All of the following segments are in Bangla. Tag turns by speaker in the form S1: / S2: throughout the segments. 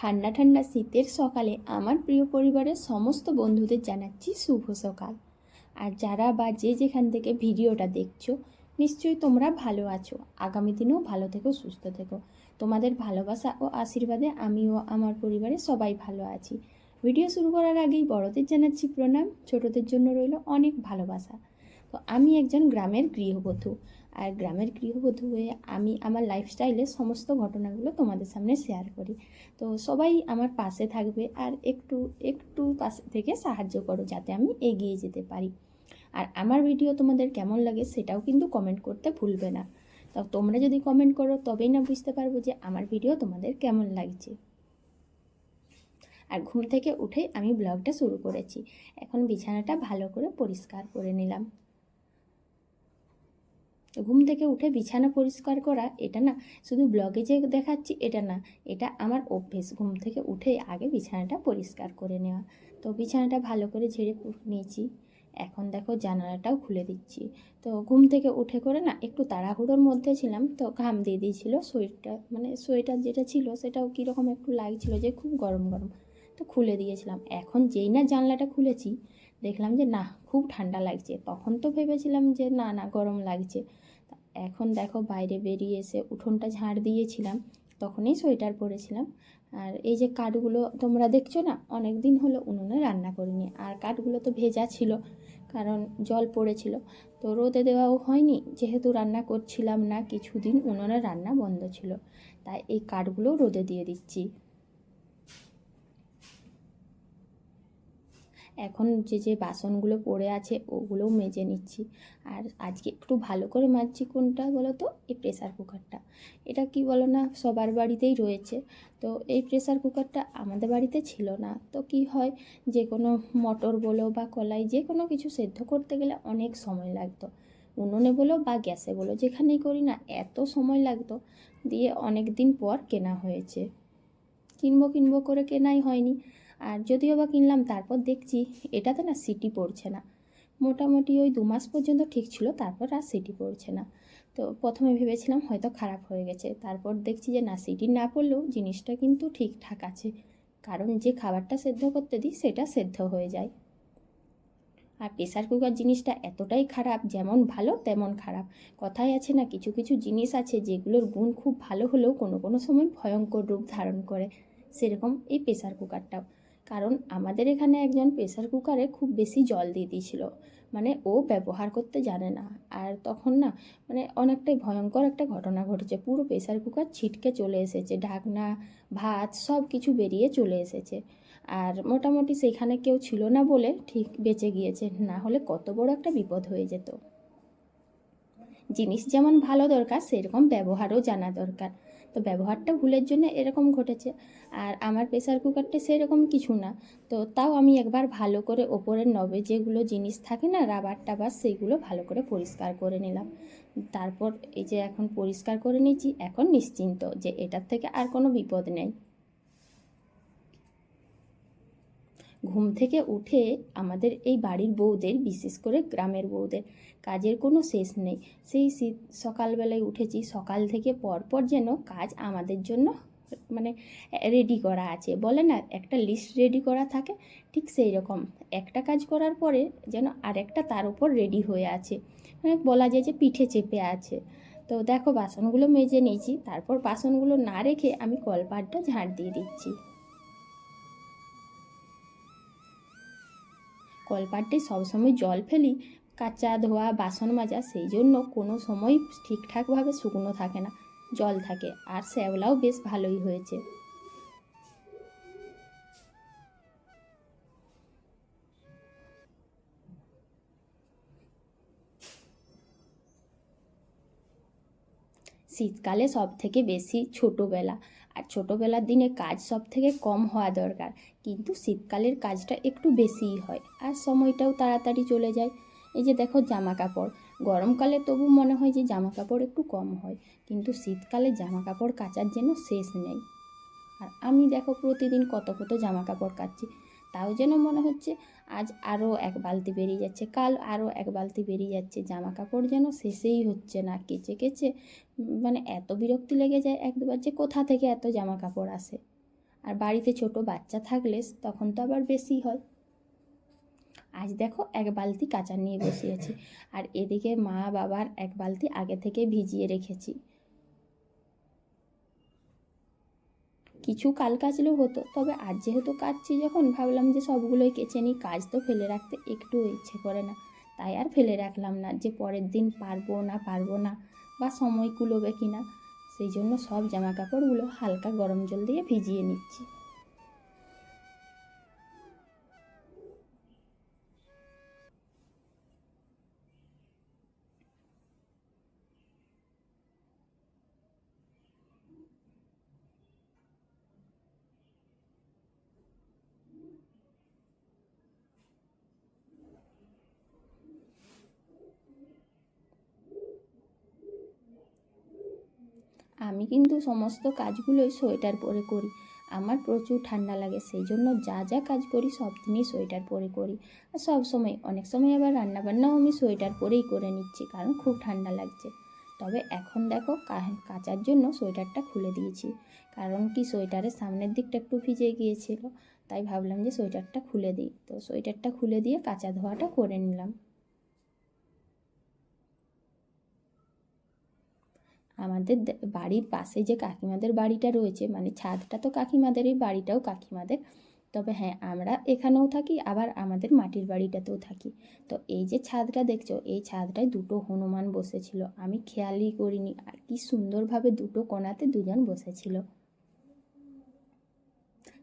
S1: ঠান্ডা ঠান্ডা শীতের সকালে আমার প্রিয় পরিবারের সমস্ত বন্ধুদের জানাচ্ছি শুভ সকাল। আর যারা বা যে যেখান থেকে ভিডিওটা দেখছ, নিশ্চয়ই তোমরা ভালো আছো। আগামী দিনেও ভালো থেকো, সুস্থ থেকো। তোমাদের ভালোবাসা ও আশীর্বাদে আমিও আমার পরিবারে সবাই ভালো আছি। ভিডিও শুরু করার আগেই বড়দের জানাচ্ছি প্রণাম। ছোটদের জন্য রইল অনেক ভালোবাসা। তো আমি একজন গ্রামের গৃহবধূ। আর গ্রামের গৃহবধূ হয়ে আমি আমার লাইফস্টাইলের সমস্ত ঘটনাগুলো তোমাদের সামনে শেয়ার করি। তো সবাই আমার পাশে থাকবে আর একটু একটু পাশে থেকে সাহায্য করো যাতে আমি এগিয়ে যেতে পারি। আর আমার ভিডিও তোমাদের কেমন লাগে সেটাও কিন্তু কমেন্ট করতে ভুলবে না। তো তোমরা যদি কমেন্ট করো, তবেই না বুঝতে পারব যে আমার ভিডিও তোমাদের কেমন লাগছে। আর ঘুম থেকে উঠেই আমি ব্লগটা শুরু করেছি। এখন বিছানাটা ভালো করে পরিষ্কার করে নিলাম। ঘুম থেকে উঠে বিছানা পরিষ্কার করা, এটা না, শুধু ব্লগে যে দেখাচ্ছি, এটা না, এটা আমার অভ্যেস, ঘুম থেকে উঠে আগে বিছানাটা পরিষ্কার করে নেওয়া। তো বিছানাটা ভালো করে ঝেড়ে নিয়েছি। এখন দেখো জানালাটাও খুলে দিচ্ছি। তো ঘুম থেকে উঠে করে না, একটু তাড়াহুড়োর মধ্যে ছিলাম, তো ঘাম দিয়ে দিয়েছিল সোয়েটার মানে সোয়েটার যেটা ছিল, সেটাও কীরকম একটু লাগছিল যে খুব গরম গরম, তো খুলে দিয়েছিলাম। এখন যেই না জানলাটা খুলেছি দেখলাম যে না খুব ঠান্ডা লাগছে। তখন তো ভেবেছিলাম যে, না না, গরম লাগছে। এখন দেখো বাইরে বেরিয়ে এসে উঠোনটা ঝাড় দিয়েছিলাম, তখনই সোয়েটার পরেছিলাম। আর এই যে কাঠগুলো তোমরা দেখছ না অনেক দিন হলো উনুনে রান্না করিনি। আর কাঠগুলো তো ভেজা ছিল, কারণ জল পড়েছিল। তো রোদে দেওয়াও হয়নি, যেহেতু রান্না করছিলাম না, কিছুদিন উনুনে রান্না বন্ধ ছিল। তাই এই কাঠগুলো রোদে দিয়ে দিচ্ছি। এখন যে যে বাসনগুলো পড়ে আছে ওগুলোও মেজে নিচ্ছি। আর আজকে একটু ভালো করে মাজছি কোনটা বলো তো? এই প্রেসার কুকারটা এটা কি বলো না? সবার বাড়িতেই রয়েছে। তো এই প্রেসার কুকারটা আমাদের বাড়িতে ছিল না। তো কি হয়? যে কোনো মটর বলো বা কলাই যে কোনো কিছু সেদ্ধ করতে গেলে অনেক সময় লাগতো। উনুনে বলো বা গ্যাসে বলো, যেখানেই করি না, এত সময় লাগতো দিয়ে অনেক দিন পর কেনা হয়েছে। কিনবো কিনবো করে কেনাই হয়নি। আর যদিও বা কিনলাম, তারপর দেখছি এটাতে না সিটি পড়ছে না। মোটামুটি ওই দু মাস পর্যন্ত ঠিক ছিল, তারপর আর সিটি পড়ছে না। তো প্রথমে ভেবেছিলাম হয়তো খারাপ হয়ে গেছে, তারপর দেখছি যে না, সিটি না পড়লেও জিনিসটা কিন্তু ঠিকঠাক আছে। কারণ যে খাবারটা সেদ্ধ করতে দিই, সেটা সেদ্ধ হয়ে যায়। আর প্রেসার কুকার জিনিসটা এতটাই খারাপ, যেমন ভালো, তেমন খারাপ। কথাই আছে না, কিছু কিছু জিনিস আছে যেগুলোর গুণ খুব ভালো হলেও কোনো কোনো সময় ভয়ঙ্কর রূপ ধারণ করে। সেরকম এই প্রেসার কুকারটাও। কারণ আমাদের এখানে একজন প্রেসার কুকারে খুব বেশি জল দিয়ে দিয়েছিল। মানে ও ব্যবহার করতে জানে না। আর তখন না মানে অনেকটাই ভয়ঙ্কর একটা ঘটনা ঘটেছে। পুরো প্রেসার কুকার ছিটকে চলে এসেছে। ঢাকনা, ভাত সব কিছু বেরিয়ে চলে এসেছে। আর মোটামুটি সেখানে কেউ ছিল না বলে ঠিক বেঁচে গিয়েছে। না হলে কত বড় একটা বিপদ হয়ে যেত। জিনিস যেমন ভালো দরকার, সেরকম ব্যবহারও জানা দরকার। তো ব্যবহারটা ভুলের জন্য এরকম ঘটেছে। আর আমার প্রেসার কুকারটা সেরকম কিছু না। তো তাও আমি একবার ভালো করে ওপরের নবে যেগুলো জিনিস থাকে না রাবার টাবার সেইগুলো ভালো করে পরিষ্কার করে নিলাম। তারপর এই যে এখন পরিষ্কার করে নিয়েছি, এখন নিশ্চিন্ত যে এটার থেকে আর কোনো বিপদ নেই। ঘুম থেকে উঠে আমাদের এই বাড়ির বউদের, বিশেষ করে গ্রামের বউদের, কাজের কোনো শেষ নেই। সেই শীত সকালবেলায় উঠেছি, সকাল থেকে পরপর যেন কাজ আমাদের জন্য মানে রেডি করা আছে। বলে না, একটা লিস্ট রেডি করা থাকে, ঠিক সেই রকম। একটা কাজ করার পরে যেন আরেকটা তার উপর রেডি হয়ে আছে। মানে বলা যায় যে পিঠে চেপে আছে। তো দেখো, বাসনগুলো মেজে নিয়েছি, তারপর বাসনগুলো না রেখে আমি কলপাটটা ঝাড় দিয়ে দিচ্ছি। কলপাটে সবসময় জল ফেলি, কাচা ধোয়া, বাসন মাজা, সেই জন্য কোনো সময় ঠিকঠাকভাবে শুকনো থাকে না, জল থাকে। আর শ্যাওলাও বেশ ভালোই হয়েছে। শীতকালে সব থেকে বেশি ছোটোবেলা। আর ছোটোবেলার দিনে কাজ সব থেকে কম হওয়া দরকার। কিন্তু শীতকালের কাজটা একটু বেশিই হয় আর সময়টাও তাড়াতাড়ি চলে যায়। এই যে দেখো জামা কাপড় গরমকালে তবু মনে হয় যে জামা কাপড় একটু কম হয়, কিন্তু শীতকালে জামা কাপড় কাচার যেন শেষ নেই। আর আমি দেখো প্রতিদিন কত কত জামা কাপড় কাচ্ছি তাও যেন মনে হচ্ছে আজ আরও এক বালতি বেরিয়ে যাচ্ছে। কাল আরও এক বালতি বেরিয়ে যাচ্ছে। জামা কাপড় যেন শেষেই হচ্ছে না। কেচে কেচে মানে এত বিরক্তি লেগে যায় এক দুবার যে কোথা থেকে এত জামা কাপড় আসে? আর বাড়িতে ছোট বাচ্চা থাকলে তখন তো আবার বেশি হয়। আজ দেখো এক বালতি কাঁচা নিয়ে বসিয়েছি আর এদিকে মা বাবার এক বালতি আগে থেকে ভিজিয়ে রেখেছি। কিছু কাল কাচলেও হতো। তবে আজ যেহেতু কাচছি যখন, ভাবলাম যে সবগুলোই কেচে নিই, কাজ তো ফেলে রাখতে একটুও ইচ্ছে করে না। তাই আর ফেলে রাখলাম না যে পরের দিন পারব না পারব না বা সময় কুলোবে কি না সেই জন্য সব জামা কাপড়গুলো হালকা গরম জল দিয়ে ভিজিয়ে নিচ্ছি। আমি কিন্তু সমস্ত কাজগুলোই সোয়েটার পরে করি। আমার প্রচুর ঠান্ডা লাগে সেই জন্য যা যা কাজ করি সব দিনই সোয়েটার পরে করি। আর সব সময়, অনেক সময় আবার রান্নাবান্নাও আমি সোয়েটার পরেই করে নিচ্ছি, কারণ খুব ঠান্ডা লাগছে। তবে এখন দেখো কাচার জন্য সোয়েটারটা খুলে দিয়েছি। কারণ কি, সোয়েটারের সামনের দিকটা একটু ভিজে গিয়েছিল, তাই ভাবলাম যে সোয়েটারটা খুলে দিই। তো সোয়েটারটা খুলে দিয়ে কাচা ধোয়াটা করে নিলাম। আমাদের বাড়ির পাশে যে কাকিমাদের বাড়িটা রয়েছে মানে ছাদটা তো কাকিমাদেরই, বাড়িটাও কাকিমাদের। তবে হ্যাঁ আমরা এখানেও থাকি, আবার আমাদের মাটির বাড়িটাতেও থাকি। তো এই যে ছাদটা দেখছ, এই ছাদটায় দুটো হনুমান বসেছিল। আমি খেয়ালই করিনি, আর কি সুন্দরভাবে দুটো কোণাতে দুজন বসেছিল।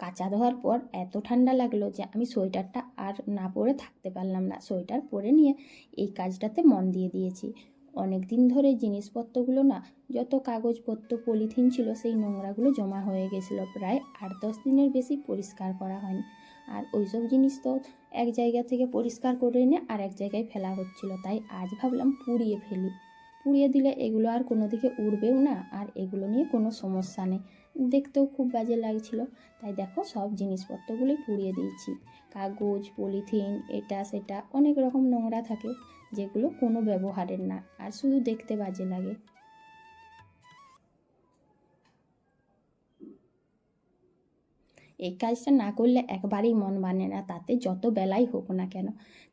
S1: কাঁচা ধোয়ার পর এত ঠান্ডা লাগল যে আমি সোয়েটারটা আর না পরে থাকতে পারলাম না। সোয়েটার পরে নিয়ে এই কাজটাতে মন দিয়ে দিয়েছি। অনেক দিন ধরে জিনিসপত্রগুলো না, যত কাগজপত্র, পলিথিন ছিল সেই নোংরাগুলো জমা হয়ে গেছিল। প্রায় আট দশ দিনের বেশি পরিষ্কার করা হয়নি। আর ওইসব জিনিস তো এক জায়গা থেকে পরিষ্কার করে এনে আর এক জায়গায় ফেলা হচ্ছিল। তাই আজ ভাবলাম পুড়িয়ে ফেলি। পুড়িয়ে দিলে এগুলো আর কোনো দিকে উড়বেও না, আর এগুলো নিয়ে কোনো সমস্যা নেই। দেখতেও খুব বাজে লাগছিল। তাই দেখো সব জিনিসপত্রগুলোই পুড়িয়ে দিয়েছি। কাগজ, পলিথিন, এটা, সেটা, অনেক রকম নোংরা থাকে। যেগুলো কোনো ব্যবহারের না, আর শুধু দেখতে বাজে লাগে। এই কাজটা না করলে একবারেই মন মানে না, তাতে যত বেলাই হোক না কেন।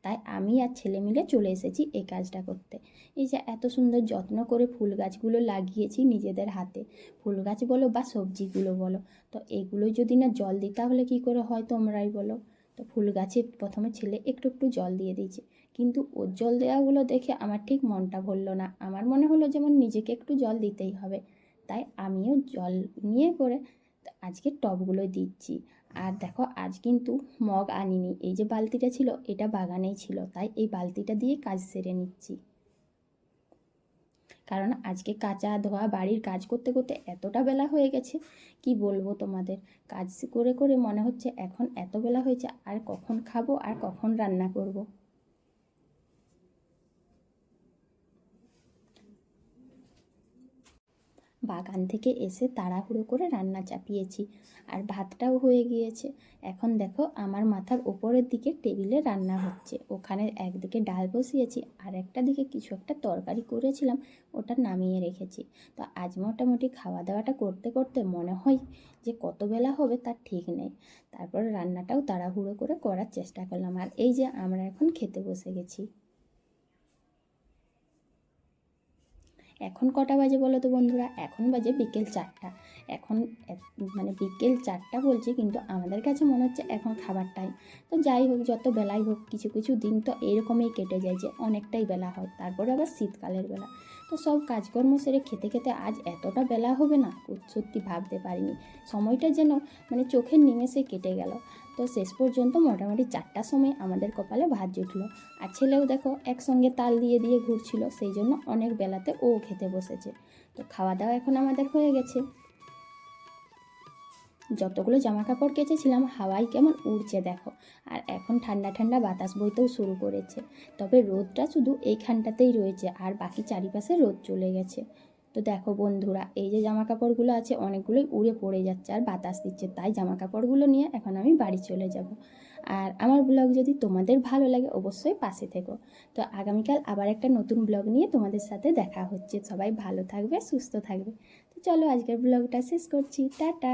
S1: তাই আমি আর ছেলে মিলে চলে এসেছি এই কাজটা করতে। এই যে এত সুন্দর যত্ন করে ফুল গাছগুলো লাগিয়েছি নিজেদের হাতে। ফুল গাছ বলো বা সবজিগুলো বলো, তো এগুলো যদি না জল দিই, তাহলে কী করে হয় তোমরাই বলো? তো ফুল গাছে প্রথমে ছেলে একটু একটু জল দিয়ে দিয়েছে। কিন্তু ওর জল দেওয়াগুলো দেখে আমার ঠিক মনটা ভরলো না। আমার মনে হলো যেমন নিজেকে একটু জল দিতেই হবে। তাই আমিও জল নিয়ে করে আজকে টবগুলো দিচ্ছি। আর দেখো, আজ কিন্তু মগ আনিনি। এই যে বালতিটা ছিল, এটা বাগানেই ছিল। তাই এই বালতিটা দিয়ে কাজ সেরে নিচ্ছি। কারণ আজকে কাঁচা ধোয়া বাড়ির কাজ করতে করতে এতটা বেলা হয়ে গেছে, কি বলব তোমাদের? কাজ করে করে মনে হচ্ছে এখন এত বেলা হয়েছে, আর কখন খাব আর কখন রান্না করব। বাগান থেকে এসে তাড়াহুড়ো করে রান্না চাপিয়েছি আর ভাতটাও হয়ে গিয়েছে। এখন দেখো আমার মাথার ওপরের দিকে টেবিলে রান্না হচ্ছে। ওখানে একদিকে ডাল বসিয়েছি আর একটা দিকে কিছু একটা তরকারি করেছিলাম, ওটা নামিয়ে রেখেছি। তো আজ মোটামুটি খাওয়া দাওয়াটা করতে করতে মনে হয় যে কত বেলা হবে তার ঠিক নেই। তারপর রান্নাটাও তাড়াহুড়ো করে করার চেষ্টা করলাম। আর এই যে আমরা এখন খেতে বসে গেছি। এখন কটা বাজে বলো তো বন্ধুরা? এখন বাজে বিকেল চারটা। এখন মানে বিকেল চারটা বলছি কিন্তু আমাদের কাছে মনে হচ্ছে এখন খাবার টাইম তো যাই হোক, যত বেলাই হোক, কিছু কিছু দিন তো এরকমই কেটে যায় যে অনেকটাই বেলা হয়। তারপরে আবার শীতকালের বেলা। তো সব কাজকর্ম সেরে খেতে খেতে আজ এতটা বেলা হবে না সত্যি ভাবতে পারিনি। সময়টা যেন মানে চোখের নিমেষে কেটে গেল। তো শেষ পর্যন্ত মোটামুটি চারটার সময় আমাদের কপালে ভাত জুটলো। আর ছেলেও দেখো একসঙ্গে তাল দিয়ে দিয়ে ঘুরছিল, সেই জন্য অনেক বেলাতে ও খেতে বসেছে। তো খাওয়া দাওয়া এখন আমাদের হয়ে গেছে। যতগুলো জামা কাপড় কেচেছিলাম, হাওয়াই কেমন উড়ছে দেখো। আর এখন ঠান্ডা ঠান্ডা বাতাস বইতেও শুরু করেছে। তবে রোদটা শুধু এইখানটাতেই রয়েছে, আর বাকি চারিপাশে রোদ চলে গেছে। তো দেখো বন্ধুরা, এই যে জামা কাপড়গুলো আছে অনেকগুলোই উড়ে পড়ে যাচ্ছে আর বাতাস দিচ্ছে, তাই জামা কাপড়গুলো নিয়ে এখন আমি বাড়ি চলে যাব। আর আমার ব্লগ যদি তোমাদের ভালো লাগে অবশ্যই পাশে থেকো। তো আগামীকাল আবার একটা নতুন ব্লগ নিয়ে তোমাদের সাথে দেখা হচ্ছে। সবাই ভালো থাকবে, সুস্থ থাকবে। তো চলো আজকের ব্লগটা শেষ করছি। টাটা!